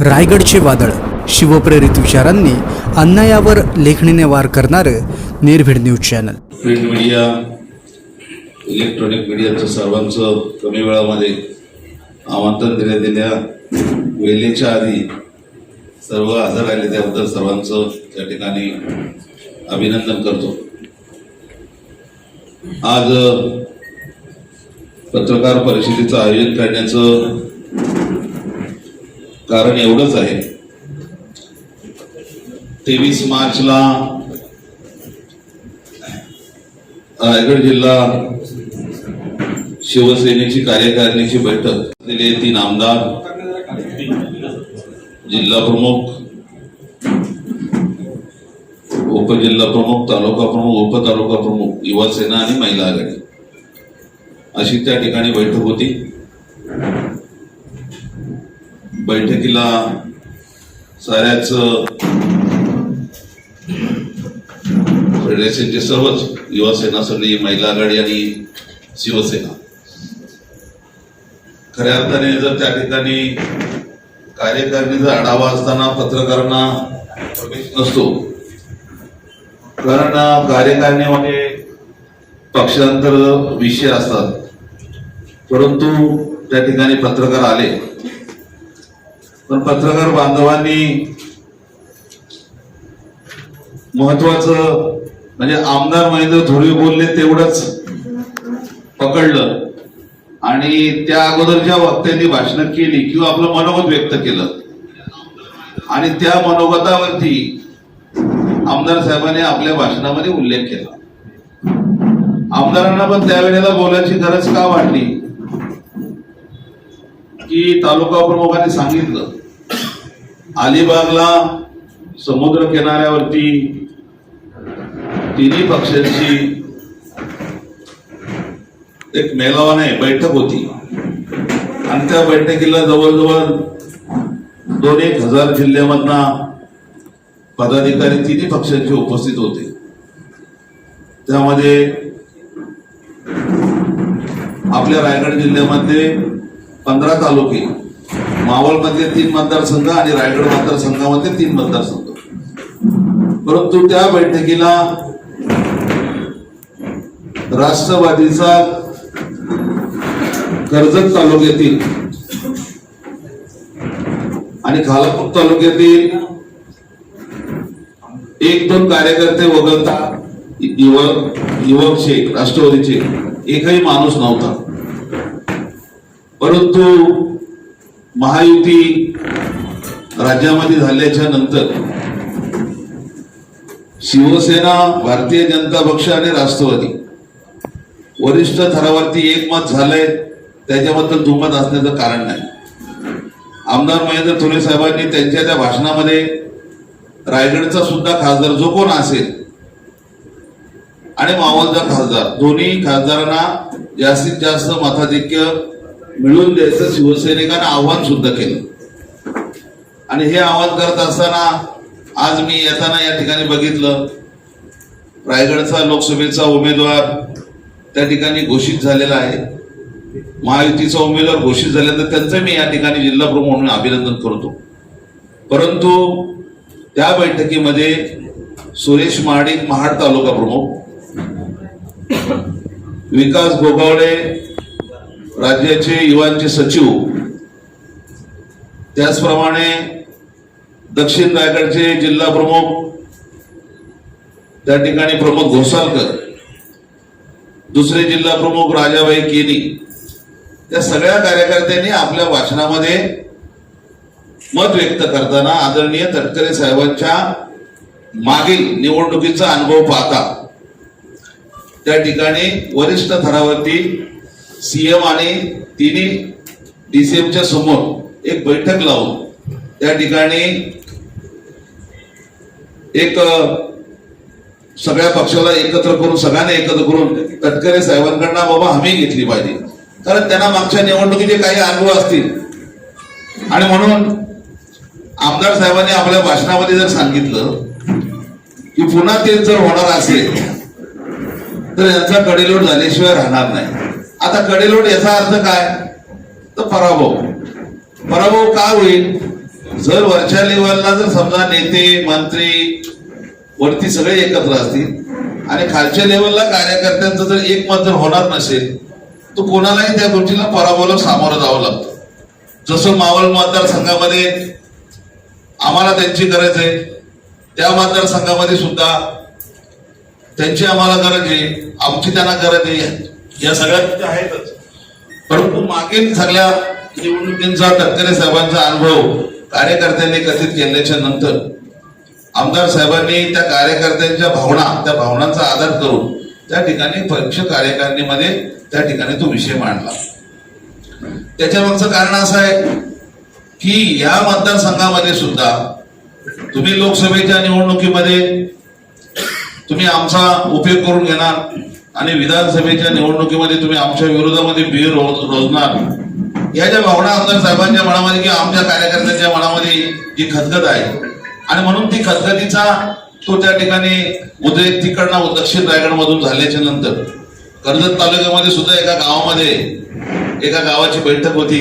रायगडचे वादळ. शिवप्रेरित विचारांनी अन्यायावर लेखणीने वार करणारं निर्भीड news channel. Print media electronic मीडियाचं सर्वांचं कमी वेळामध्ये आमंत्रण देण्यात दिल्या वेळेच्या आधी सर्व हजर राहिले त्याबद्दल सर्वांचं त्या ठिकाणी अभिनंदन करतो. आज पत्रकार परिषदेचं आयोजन करण्याचं कारण एवढंच आहे. तेवीस मार्चला रायगड जिल्हा शिवसेनेची कार्यकारिणीची बैठक झालेली तीन आमदार जिल्हा प्रमुख उपजिल्हा प्रमुख तालुका प्रमुख उपतालुका प्रमुख युवा सेना आणि महिला आघाडी. अशी त्या ठिकाणी बैठक होती. बैठकीला साऱ्याच फेडरेशनचे सर्वच युवा सेना सगळी महिला आघाडी आणि शिवसेना. खऱ्या अर्थाने जर त्या ठिकाणी कार्यकारिणीचा आढावा असताना पत्रकारांना प्रवेश नसतो कारण कार्यकारिणीमध्ये पक्षांतर विषय असतात. परंतु त्या ठिकाणी पत्रकार आले पण पत्रकार बांधवांनी महत्वाचं म्हणजे आमदार महेंद्र थोरवे बोलले तेवढंच पकडलं. आणि त्या अगोदर ज्या वक्त्यांनी भाषण केली किंवा आपलं मनोगत व्यक्त केलं. आणि त्या मनोगतावरती आमदार साहेबांनी आपल्या भाषणामध्ये उल्लेख केला. आमदारांना पण त्यावेळेला बोलायची गरज का वाटली? की तालुका प्रमुखांनी सांगितलं. अलिबागला समुद्र किनाऱ्यावरती तिन्ही पक्षांची एक मेलावाने बैठक होती. आणि त्या बैठकीला जवळजवळ दोन एक हजार जिल्ह्यामधना पदाधिकारी तिन्ही पक्षांचे उपस्थित होते. त्यामध्ये आपल्या रायगड जिल्ह्यामध्ये पंधरा तालुके मावळमधले तीन मतदारसंघ आणि रायगड मतदारसंघामध्ये तीन मतदारसंघ. परंतु त्या बैठकीला राष्ट्रवादीचा कर्जत तालुक्यातील आणि खालापूर तालुक्यातील एक दोन कार्यकर्ते वगळता युवक युवक शेख राष्ट्रवादीचे एकही माणूस नव्हता. परंतु महायुती राज्यामध्ये झाल्याच्यानंतर शिवसेना भारतीय जनता पक्ष आणि राष्ट्रवादी. वरिष्ठ थरावरती एकमत झालंय त्याच्याबद्दल दुमत असण्याचं कारण नाही. आमदार महेंद्र थोरे साहेबांनी त्यांच्या त्या भाषणामध्ये रायगडचा सुद्धा खासदार जो कोण असेल आणि मावळचा खासदार दोन्ही खासदारांना जास्तीत जास्त मताधिक्य मिळवून द्यायचं शिवसैनिकांना आव्हान सुद्धा केलं. आणि हे आव्हान करत असताना आज मी येताना या ठिकाणी बघितलं रायगडचा लोकसभेचा उमेदवार त्या ठिकाणी घोषित झालेला आहे. महायुतीचा उमेदवार घोषित झाल्यानंतर त्यांचं मी या ठिकाणी जिल्हा प्रमुख म्हणून अभिनंदन करतो. परंतु त्या बैठकीमध्ये सुरेश महाडिक महाड तालुका प्रमुख विकास गोगावडे राज्याचे युवांचे सचिव त्याचप्रमाणे दक्षिण रायगडचे जिल्हा प्रमुख त्या ठिकाणी प्रमुख घोसालकर दुसरे जिल्हा प्रमुख राजाबाई केनी त्या सगळ्या कार्यकर्त्यांनी आपल्या वाचनामध्ये मत व्यक्त करताना आदरणीय तटकरे साहेबांच्या मागील निवडणुकीचा अनुभव पाहता त्या ठिकाणी वरिष्ठ थरावरती सीएम आणि तिन्ही डीसीएमच्या समोर एक बैठक लावून त्या ठिकाणी एक सगळ्या पक्षाला एकत्र करून सगळ्यांना एकत्र करून तटकरे साहेबांकडनं बाबा हमी घेतली पाहिजे. कारण त्यांना मागच्या निवडणुकीचे काही अनुभव असतील. आणि म्हणून आमदार साहेबांनी आपल्या भाषणामध्ये जर सांगितलं की पुन्हा तेच जर होणार असेल तर यांचा कडेलोट झाल्याशिवाय राहणार नाही. आता कडेलोट याचा अर्थ काय? तर पराभव. पराभव का होईल? जर वरच्या लेवलला जर समजा नेते मंत्री वरती सगळे एकत्र असतील आणि खालच्या लेवलला कार्यकर्त्यांचं जर एकमत जर होणार नसेल तर कोणालाही त्या गोष्टीला पराभवाला सामोरं जावं लागतं. जसं मावळ मतदारसंघामध्ये आम्हाला त्यांची गरज आहे त्या मतदारसंघामध्ये सुद्धा त्यांची आम्हाला गरज आहे आमची त्यांना गरज आहे. या सगळ्या गोष्टी आहेतच. परंतु मागील सगळ्या निवडणुकींचा तटकरे साहेबांचा अनुभव कार्यकर्त्यांनी कथित केल्याच्यानंतर आमदार साहेबांनी त्या कार्यकर्त्यांच्या भावना त्या भावनांचा आदर करून त्या ठिकाणी पक्ष कार्यकारिणीमध्ये त्या ठिकाणी तो विषय मांडला. त्याच्या मागचं कारण असं आहे की या मतदारसंघामध्ये सुद्धा तुम्ही लोकसभेच्या निवडणुकीमध्ये तुम्ही आमचा उपयोग करून घेणार. आणि विधानसभेच्या निवडणुकीमध्ये तुम्ही आमच्या विरोधामध्ये बिळ रोजणार. या ज्या भावना आमदार साहेबांच्या मनामध्ये किंवा आमच्या कार्यकर्त्यांच्या मनामध्ये जी खतखत आहे आणि म्हणून ती खतखतीचा तो त्या ठिकाणी उदय तिकडनं दक्षिण रायगडमधून झाल्याच्यानंतर कर्जत तालुक्यामध्ये सुद्धा एका गावामध्ये एका गावाची बैठक होती.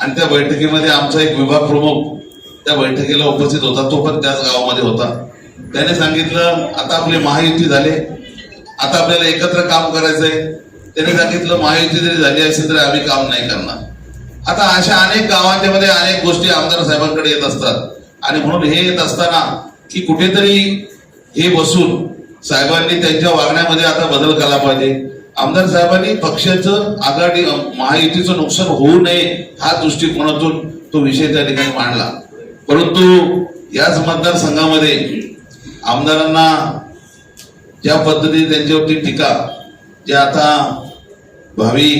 आणि त्या बैठकीमध्ये आमचा एक विभाग प्रमुख त्या बैठकीला उपस्थित होता. तो पण त्याच गावामध्ये होता. त्याने सांगितलं आता आपले महायुती झाले. आता आपल्याला एकत्र काम करायचंय. त्याने सांगितलं महायुती जरी झाली असेल तरी आम्ही काम नाही करणार. आता अशा अनेक गावांच्या मध्ये अनेक गोष्टी आमदार साहेबांकडे येत असतात. आणि म्हणून हे येत असताना की कुठेतरी हे बसून साहेबांनी त्यांच्या वागण्यामध्ये आता बदल केला पाहिजे. आमदार साहेबांनी पक्षाचं आघाडी महायुतीचं नुकसान होऊ नये हा दृष्टिकोनातून तो विषय त्या ठिकाणी मांडला. परंतु याच मतदारसंघामध्ये आमदारांना ज्या पद्धतीने त्यांच्यावरती टीका जे आता भावी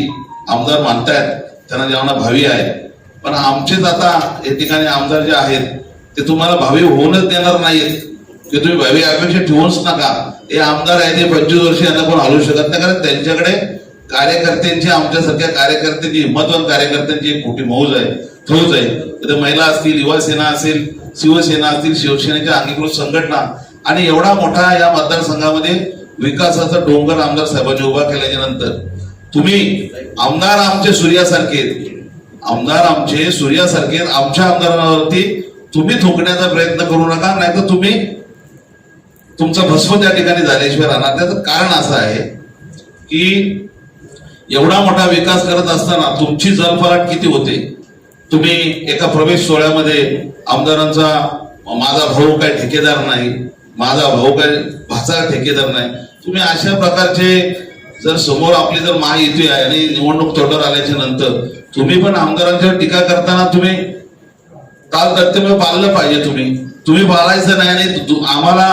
आमदार मानतायत त्यांना जेव्हा भावी आहे. पण आमचेच आता या ठिकाणी आमदार जे आहेत ते तुम्हाला भावी होऊनच देणार नाहीत. की तुम्ही भावी अपेक्षा ठेवूच नका. हे आमदार आहे ते पंचवीस वर्ष यांना कोण हलवू शकत नाही कारण त्यांच्याकडे कार्यकर्त्यांची आमच्यासारख्या कार्यकर्त्यांची हिंमतवान कार्यकर्त्यांची एक मोठी मौज आहे फौज आहे. तिथे महिला असतील युवा सेना असेल शिवसेना असतील शिवसेनेच्या अंगीकृत संघटना आणि एवढा मोठा या मतदारसंघामध्ये विकासाचा डोंगर आमदार साहेबांनी उभा केल्याच्यानंतर तुम्ही आमदार आमचे सूर्यासारखे आमदार आमचे सूर्यासारखे आमच्या आमदारांवरती तुम्ही थोकण्याचा प्रयत्न करू नका नाहीतर तुम्ही तुमचं भस्म त्या ठिकाणी झाल्याशिवाय राहणार त्याचं कारण असं आहे की एवढा मोठा विकास करत असताना तुमची जलफलाट किती होते? तुम्ही एका प्रवेश सोहळ्यामध्ये आमदारांचा माझा भाऊ काय ठेकेदार नाही माझा भाऊ काय भाचा ठेकेदार नाही. तुम्ही अशा प्रकारचे जर समोर आपली जर महायुती आहे आणि निवडणूक तोंडावर आल्याच्यानंतर तुम्ही पण आमदारांच्यावर टीका करताना तुम्ही काल कर्तव्य पाळलं पाहिजे तुम्ही. तुम्ही पाळायचं नाही आणि आम्हाला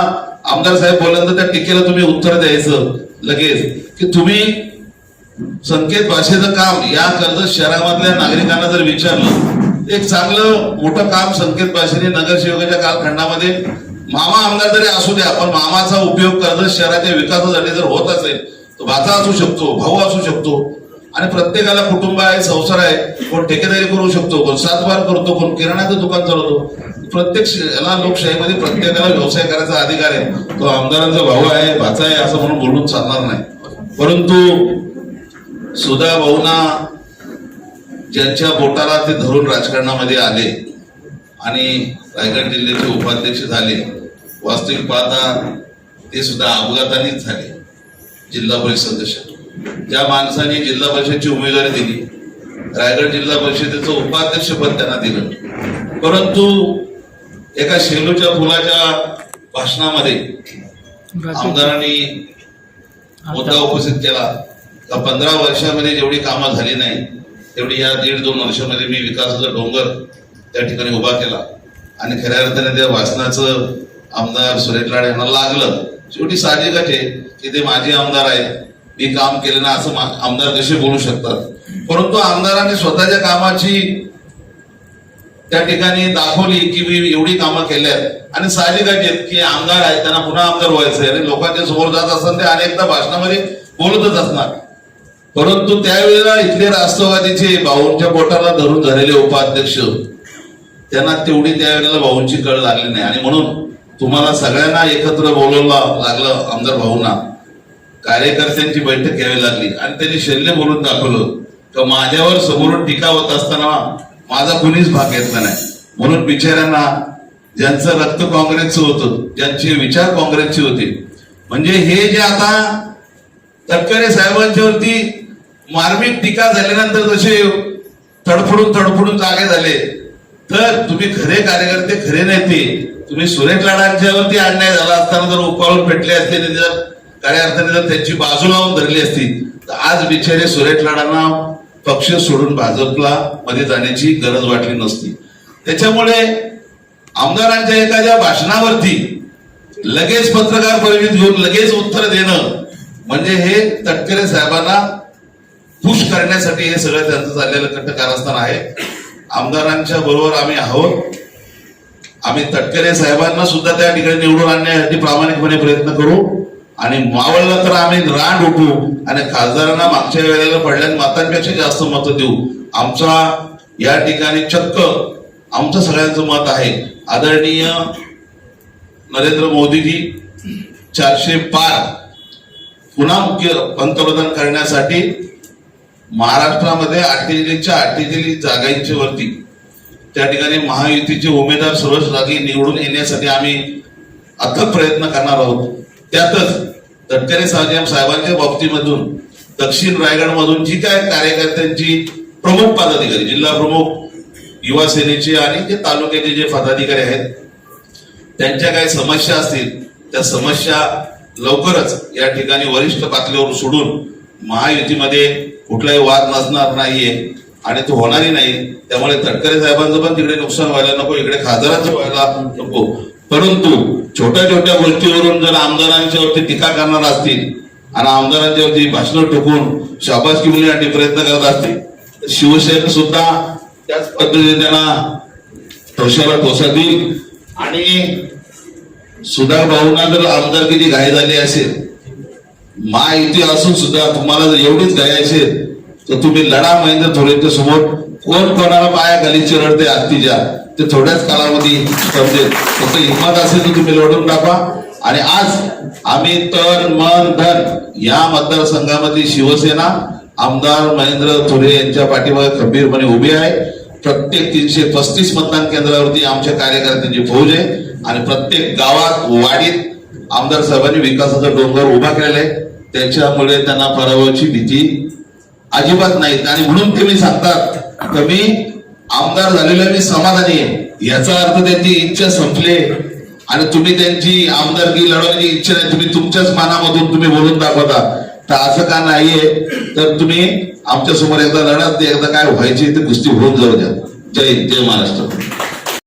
आमदार साहेब बोलल्यानंतर त्या टीकेला तुम्ही उत्तर द्यायचं लगेच. की तुम्ही संकेत भाषेचं काम या कर्जत शहरामधल्या नागरिकांना जर विचारलं एक चांगलं मोठं काम संकेत भाषेने नगरसेवकाच्या कालखंडामध्ये मामा आमदार जरी असू द्या पण मामाचा उपयोग करणं शहराच्या विकासासाठी जर होत असेल तर भाचा असू शकतो भाऊ असू शकतो आणि प्रत्येकाला कुटुंब आहे संसार आहे कोण ठेकेदारी करू शकतो कोण सातबार करतो कोण किराणाचं दुकान चालवतो. प्रत्येक याला लोकशाहीमध्ये प्रत्येकाला व्यवसाय करायचा अधिकार आहे. तो आमदारांचा भाऊ आहे भाचा आहे असं म्हणून बोलून चालणार नाही. परंतु सुधा भाऊना ज्यांच्या बोटाला ते धरून राजकारणामध्ये आले आणि रायगड जिल्ह्याचे उपाध्यक्ष झाले वास्तविक पाहता ते सुद्धा अपघातानेच झाले जिल्हा परिषद सदस्य ज्या माणसाने जिल्हा परिषदची उमेदवारी दिली रायगड जिल्हा परिषदेचं उपाध्यक्ष पद त्यांना दिलं. परंतु एका शेलूच्या फुलाच्या भाषणामध्ये आमदारांनी मुद्दा उपस्थित केला. का पंधरा वर्षामध्ये जेवढी कामं झाली नाही तेवढी या दीड दोन वर्षामध्ये मी विकासाचा डोंगर त्या ठिकाणी उभा केला. आणि खऱ्या अर्थाने त्या वाचनाचं आमदार सुरेश लाड यांना लागलं. शेवटी साहजिकच आहे की ते माझे आमदार आहेत. मी काम केलं ना असं आमदार कसे बोलू शकतात? परंतु आमदारांनी स्वतःच्या कामाची त्या ठिकाणी दाखवली की मी एवढी कामं केल्यात. आणि साहजिकच आहेत की आमदार आहेत त्यांना पुन्हा आमदार व्हायचंय. आणि लोकांच्या समोर जात असताना ते अनेकदा भाषणामध्ये बोलतच असणार. परंतु त्यावेळेला इथले राष्ट्रवादीचे भाऊंच्या पोटाला धरून झालेले उपाध्यक्ष त्यांना तेवढी त्यावेळेला भाऊंची कळ लागली नाही. आणि म्हणून तुम्हाला सगळ्यांना एकत्र बोलवलं लागलं आमदार भाऊंना. कार्यकर्त्यांची बैठक घ्यावी लागली. आणि त्यांनी शल्य बोलून दाखवलं तर माझ्यावर समोरून टीका होत असताना माझा कुणीच भाग घेतला नाही. म्हणून बिचाऱ्यांना ज्यांचं रक्त काँग्रेसचं होतं ज्यांचे विचार काँग्रेसचे होते. म्हणजे हे जे आता तटकरे साहेबांच्यावरती मार्मिक टीका झाल्यानंतर जसे तडफडून तडफडून जागे झाले तर तुम्ही खरे कार्यकर्ते खरे नेते तुम्ही सुरेश लाडांच्यावरती अन्याय झाला असताना जर उपाळून भेटले असते जर खऱ्या अर्थाने जर त्यांची बाजू लावून धरली असती तर आज बिचारे सुरेश लाडांना पक्ष सोडून भाजपला मध्ये जाण्याची गरज वाटली नसती. त्याच्यामुळे आमदारांच्या एखाद्या भाषणावरती लगेच पत्रकार परिषद घेऊन लगेच उत्तर देणं म्हणजे हे तटकरे साहेबांना खुश करण्यासाठी हे सगळं त्यांचं चाललेलं कट्ट कारस्थान आहे. आमदारांच्या बरोबर आम्ही आहोत. आम्ही तटकरे साहेबांना सुद्धा त्या ठिकाणी निवडून आणण्यासाठी प्रामाणिकपणे प्रयत्न करू. आणि मावळला तर आम्ही रान उठू आणि खासदारांना मागच्या वेळेला पडल्या मतांपेक्षा जास्त मतं देऊ. आमचा या ठिकाणी चक्क आमचं सगळ्यांचं मत आहे. आदरणीय नरेंद्र मोदीजी चारशे पार पुन्हा मुख्य पंतप्रधान करण्यासाठी महाराष्ट्रामध्ये अठ्ठेचाळीसच्या अठ्ठेचाळीस जागांच्या वरती त्या ठिकाणी महायुतीचे उमेदवार सर्वच जागी निवडून येण्यासाठी आम्ही अथक प्रयत्न करणार आहोत. त्यातच तटकरे साहेब साहेबांच्या बाबतीमधून दक्षिण रायगडमधून जी काय कार्यकर्त्यांची प्रमुख पदाधिकारी जिल्हा प्रमुख युवा सेनेचे आणि जे तालुक्याचे जे पदाधिकारी आहेत त्यांच्या काही समस्या असतील त्या समस्या लवकरच या ठिकाणी वरिष्ठ पातळीवर सोडून महायुतीमध्ये कुठलाही वाद नसणार नाहीये. आणि तो होणारही नाही. त्यामुळे तटकरे साहेबांचं पण तिकडे नुकसान व्हायला नको इकडे खासदारांचं व्हायला नको. परंतु छोट्या छोट्या गोष्टीवरून जर आमदारांच्या वरती टीका करणार असतील आणि आमदारांच्या वरती भाषण ठोकून शाबासकी मिळण्यासाठी प्रयत्न करत असतील तर शिवसेना सुद्धा त्याच पद्धतीने त्यांना ठोशाला ठोसा देईल. आणि सुधा भाऊंना जर आमदारकीची घाई झाली असेल मा इथे असून सुद्धा तुम्हाला जर एवढीच घाई असेल तर तुम्ही लढा महेंद्र थोरेंच्या समोर कोण कोणाला पाया खाली चिरडते आत्तीच्या ते थोड्याच कालावधी समजेल. फक्त हिंमत असेल तर तुम्ही लढून टाका. आणि आज आम्ही तन मन धन या मतदारसंघामध्ये शिवसेना आमदार महेंद्र थोरे यांच्या पाठीमागे खंबीरपणे उभी आहे. प्रत्येक तीनशे पस्तीस मतदान केंद्रावरती आमच्या कार्यकर्त्यांची फौज आहे. आणि प्रत्येक गावात वाडीत आमदार साहेबांनी विकासाचा डोंगर उभा केलेला आहे. त्याच्यामुळे त्यांना पराभवाची भीती अजिबात नाहीत. आणि म्हणून ते मी सांगतात तर मी आमदार झालेला मी समाधानी आहे. याचा अर्थ त्यांची इच्छा संपले. आणि तुम्ही त्यांची आमदारकी लढवण्याची इच्छा नाही. तुम्ही तुमच्याच मानामधून तुम्ही बोलून दाखवता. तर असं का नाहीये? तर तुम्ही आमच्यासमोर एकदा लढत एकदा काय व्हायची ते गोष्टी होऊन जाऊ द्या. जय जय महाराष्ट्र.